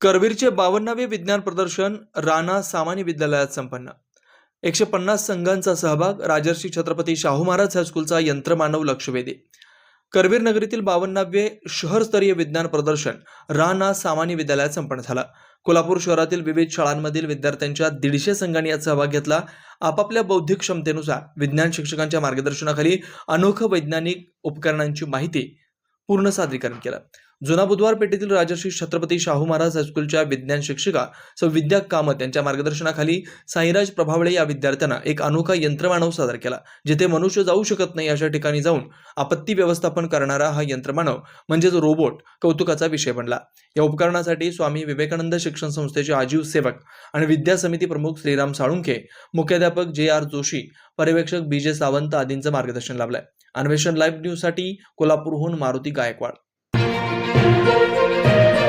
करवीरचे बावन्नावे विज्ञान प्रदर्शन राणा सामान्य विद्यालयात संपन्न. एकशे पन्नास संघांचा सहभाग राजर्षी छत्रपती शाहू महाराज हायस्कूलचा यंत्रमानव लक्षवेधी. करवीर नगरीतील बावन्नावे शहरस्तरीय विज्ञान प्रदर्शन राणा सामान्य विद्यालयात संपन्न झालं. कोल्हापूर शहरातील विविध शाळांमधील विद्यार्थ्यांच्या दीडशे संघांनी यात सहभाग घेतला. आपापल्या बौद्धिक क्षमतेनुसार विज्ञान शिक्षकांच्या मार्गदर्शनाखाली अनोखं वैज्ञानिक उपकरणांची माहिती पूर्ण सादरीकरण केलं. जुना बुधवार पेठेतील राजर्षी छत्रपती शाहू महाराज हायस्कूलच्या विज्ञान शिक्षिका सौ विद्या कामत यांच्या मार्गदर्शनाखाली साईराज प्रभावळे या विद्यार्थ्यांना एक अनोखा यंत्रमानव सादर केला जिथे मनुष्य जाऊ शकत नाही अशा ठिकाणी जाऊन आपत्ती व्यवस्थापन करणारा हा यंत्रमानव म्हणजेच रोबोट कौतुकाचा विषय बनला. या उपकरणासाठी स्वामी विवेकानंद शिक्षण संस्थेचे आजीव सेवक आणि विद्या समिती प्रमुख श्रीराम साळुंखे मुख्याध्यापक जे आर जोशी पर्यवेक्षक बी जे सावंत आदींचं मार्गदर्शन लाभलंय. अन्वेषण लाईव्ह न्यूजसाठी कोल्हापूरहून मारुती गायकवाड. Müzik